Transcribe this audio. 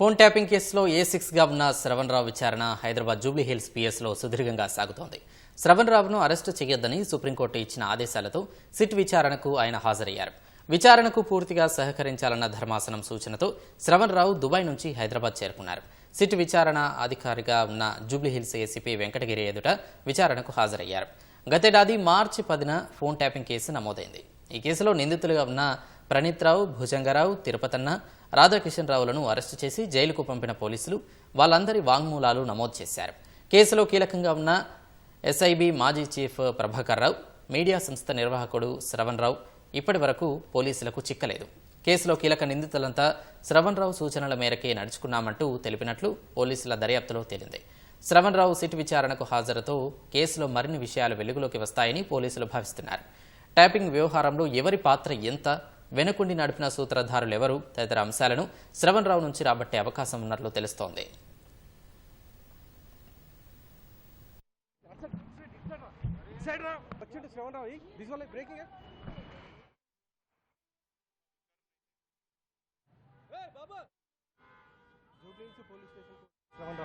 Phone tapping కేసులో ఏ సిక్స్గా ఉన్న శ్రవణ్ రావు విచారణ హైదరాబాద్ జూబ్లీ హిల్స్ పిఎస్లో సుదీర్ఘంగా సాగుతోంది. శ్రవణ్ రావును అరెస్టు చేయొద్దని సుప్రీంకోర్టు ఇచ్చిన ఆదేశాలతో సిట్ విచారణకు ఆయన హాజరయ్యారు. విచారణకు పూర్తిగా సహకరించాలన్న ధర్మాసనం సూచనతో శ్రవణ్ రావు దుబాయ్ నుంచి హైదరాబాద్ చేరుకున్నారు. సిట్ విచారణ అధికారిగా ఉన్న జూబ్లీ హిల్స్ ఏసీపీ వెంకటగిరి ఎదుట విచారణకు హాజరయ్యారు. గతేడాది మార్చి పదిన ఫోన్ ట్యాపింగ్ కేసు నమోదైంది. ఈ కేసులో నిందితులుగా ఉన్న ప్రణీత్ రావు భుజంగరావు తిరుపతన్న రాధాకిషన్ రావులను అరెస్టు చేసి జైలుకు పంపిన పోలీసులు వాళ్ళందరి వాంగ్మూలాలు నమోదు చేశారు. కేసులో కీలకంగా ఉన్న ఎస్ఐబి మాజీ చీఫ్ ప్రభాకర్ రావు మీడియా సంస్థ నిర్వాహకుడు శ్రవణ్ రావు ఇప్పటి వరకు పోలీసులకు చిక్కలేదు. కేసులో కీలక నిందితులంతా శ్రవణ్ రావు సూచనల మేరకే నడుచుకున్నామంటూ తెలిపినట్లు పోలీసుల దర్యాప్తులో తేలింది. శ్రవణ్ రావు సిట్ విచారణకు హాజరుతో కేసులో మరిన్ని విషయాలు వెలుగులోకి వస్తాయని పోలీసులు భావిస్తున్నారు. ట్యాపింగ్ వ్యవహారంలో ఎవరి పాత్ర ఎంత? వెనుకుండి నడిపిన సూత్రధారులు ఎవరు? తదితర అంశాలను శ్రవణ్ రావు నుంచి రాబట్టే అవకాశం ఉన్నట్లు తెలుస్తోంది. శ్రవణ్